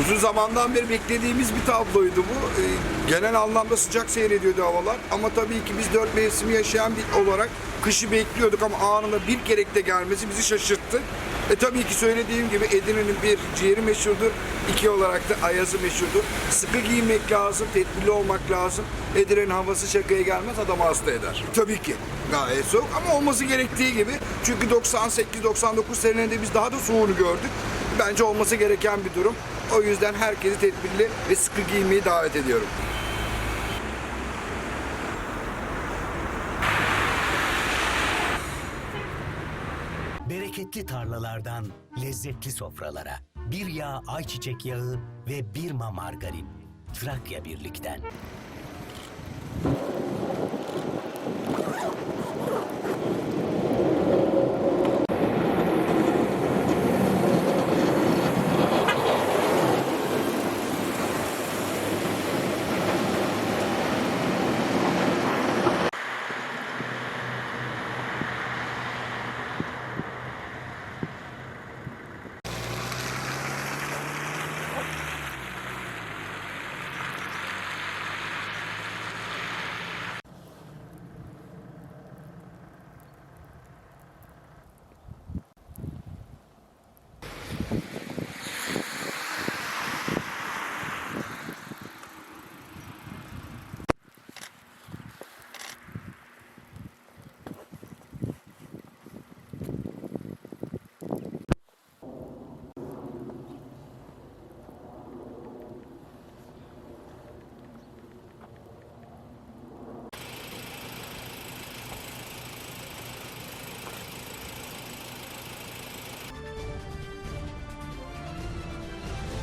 Uzun zamandan beri beklediğimiz bir tabloydu bu. Ee, genel anlamda sıcak seyrediyordu havalar. Ama tabii ki biz dört mevsimi yaşayan bir olarak kışı bekliyorduk ama anında bir kerekte gelmesi bizi şaşırttı. E tabii ki söylediğim gibi Edirne'nin bir ciğeri meşhurdur. iki olarak da ayazı meşhurdur. Sıkı giymek lazım, tedbirli olmak lazım. Edirne'nin havası şakaya gelmez, adamı hasta eder. Tabii ki gayet soğuk ama olması gerektiği gibi. Çünkü 98-99 senelerinde biz daha da soğuğunu gördük. Bence olması gereken bir durum. O yüzden herkesi tedbirli ve sıkı giymeyi davet ediyorum. Bereketli tarlalardan lezzetli sofralara. Bir yağ ayçiçek yağı ve bir ma margarin. Trakya Birlik'ten.